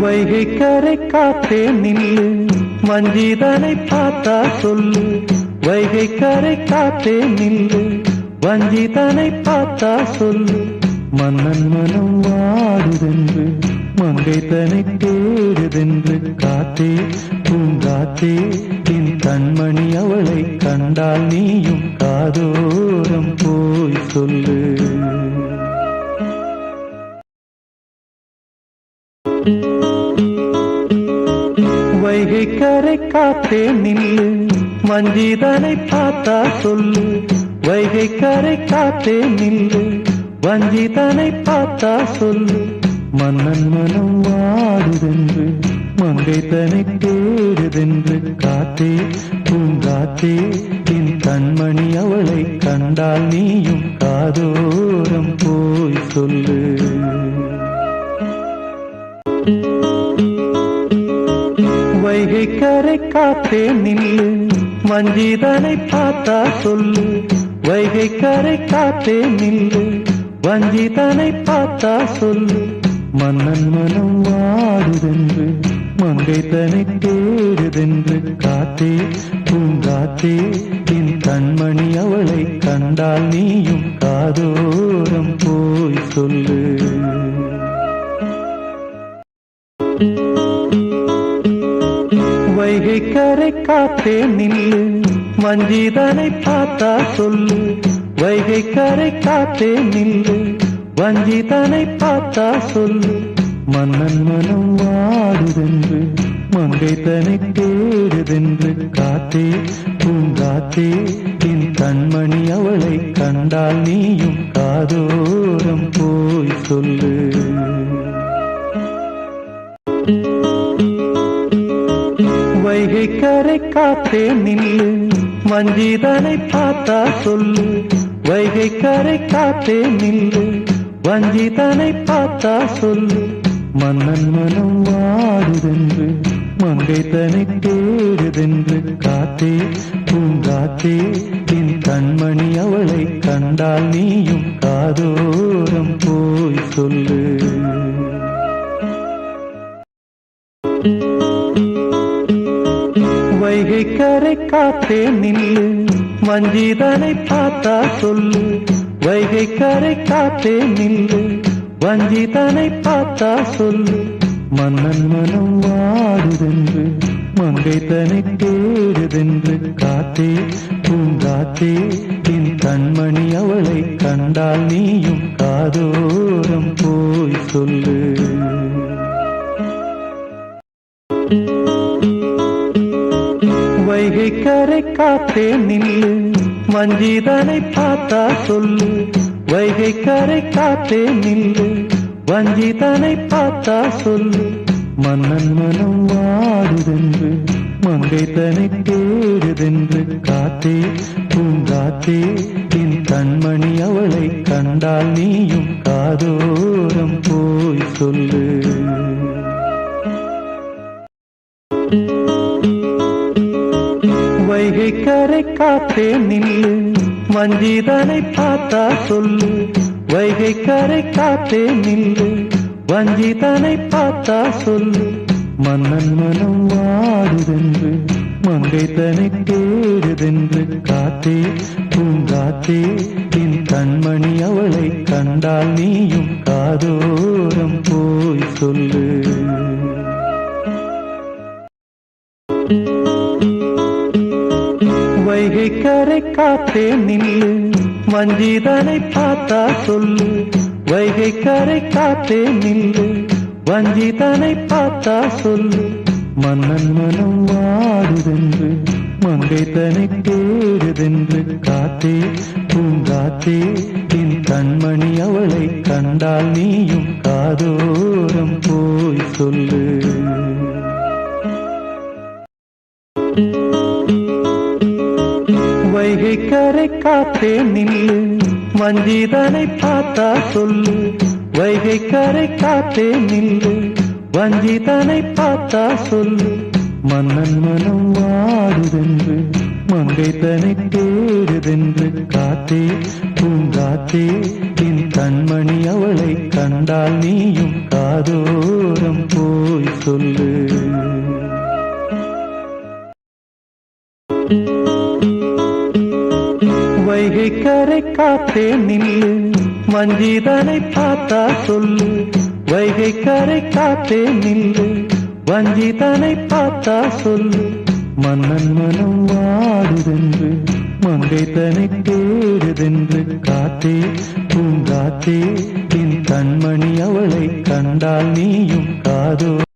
வைகை கரை காத்தே நில்லு. வஞ்சிதனை பார்த்தா சொல்லு. வைகை கரை காத்தே நில்லு. வஞ்சிதனை பார்த்தா சொல்லு. மன்னன் மனம் வாடுதென்று மங்கை தனை தேடுதென்று காத்தே பூங்காத்தே என் கண்மணி அவளை கண்டால் நீயும் காதோரம் போய் சொல்லு. வைகை கரை காத்தே நில்லு. வஞ்சிதனை பார்த்தா சொல்லு. வைகை கரை காத்தே நில்லு. வஞ்சிதனை பார்த்தா சொல்லு. மன்னன் மனம் வாடுதென்று மங்கை தனை தேடுதென்று காத்தே பூங்காத்தே என் கண்மணி அவளை கண்டால் நீயும் காதோரம் போய் சொல்லு. வைகை கரை காத்தே நில்லு வஞ்சிதனை பார்த்தா சொல்லு. வைகை கரை காத்தே நில்லு வஞ்சிதனை பார்த்தா சொல்லு. மன்னன் மனம் வாடுதென்று மங்கை தனை தேடுதென்று காத்தே பூங்காத்தே என் கண்மணி அவளை கண்டால் நீயும் காதோரம் போய் சொல்லு. வைகை கரை காத்தே நில்லு. வஞ்சிதனை பார்த்தா சொல்லு. வைகை கரை காத்தே நில்லு. வஞ்சிதனை பார்த்தா சொல்லு. மன்னன் மனம் வாடுதென்று மங்கை தனை தேடுதென்று காத்தே பூங்காத்தே என் கண்மணி அவளை கண்டால் நீயும் காதோரம் போய் சொல்லு. வைகை கரை காத்தே நில்லு. வஞ்சிதனை பார்த்தா சொல்லு. வைகை கரை காத்தே நில்லு. வஞ்சிதனை பார்த்தா சொல்லு. மன்னன் மனம் வாடுதென்று மங்கை தனி தேடுதென்று காத்தே பூங்காத்தே என் கண்மணி அவளை கண்டால் நீயும் காதோரம் போய் சொல்லு. வைகை கரை காத்தே நில்லு. வஞ்சிதனை பார்த்தா சொல்லு. வைகை கரை காத்தே நில்லு. வஞ்சிதனை பார்த்தா சொல்லு. மன்னன் மனம் வாடுதென்று மங்கை தனை தேடுதென்று காத்தே பூங்காத்தே என் கண்மணி அவளை கண்டால் நீயும் காதோரம் போய் சொல்லு. வைகை கரை காத்தே நில்லு. வஞ்சிதனை பார்த்தா சொல்லு. வைகை கரை காத்தே நில்லு. வஞ்சிதனை பார்த்தா சொல்லு. மன்னன் மனம் வாடுதென்று மங்கை தனை தேடுதென்று காத்தே பூங்காத்தே என் கண்மணி அவளை கண்டால் நீயும் காதோரம் போய் சொல்லு. காத்தே நில்லு. வஞ்சிதனை பார்த்தா சொல்லு. வைகை கரை காத்தே நில்லு. வஞ்சிதனை பார்த்தா சொல்லு. மன்னன் மனம் வாடுதென்று மங்கை தனை தேடுதென்று காத்தே பூங்காத்தே என் கண்மணி அவளை கண்டால் நீயும் காதோரம் போய் சொல்லு. கரை காத்தே நில்லு. வஞ்சிதனை பார்த்தா சொல்லு. வைகை கரை காத்தே நில்லு. வஞ்சிதனை பார்த்தா சொல்லு. மன்னன் மனம் வாடுதென்று மங்கை தனை தேடுதென்று காத்தே பூங்காத்தே என் கண்மணி அவளை கண்டால் நீயும் காதோரம் போய் சொல்லு. காத்தே நில்லு வஞ்சிதனை பார்த்தா சொல்லு வைகை கரை காத்தே நில்லு வஞ்சிதனை பார்த்தா சொல்லு மன்னன் மனம் வாடுதென்று மங்கை தனை தேடுதென்று காத்தே பூங்காத்தே என் கண்மணி அவளை கண்டால் நீயும் காதோரம் போய் சொல்லு. கரை காத்தே நில்லு வஞ்சிதனை பார்த்தா சொல்லு. வைகை கரை காத்தே நில்லு வஞ்சிதனை பார்த்தா சொல்லு. மன்னன் மனம் வாடுதென்று மங்கை தனை தேடுதென்று காத்தே பூங்காத்தே என் கண்மணி அவளை கண்டால் நீயும் காதோ.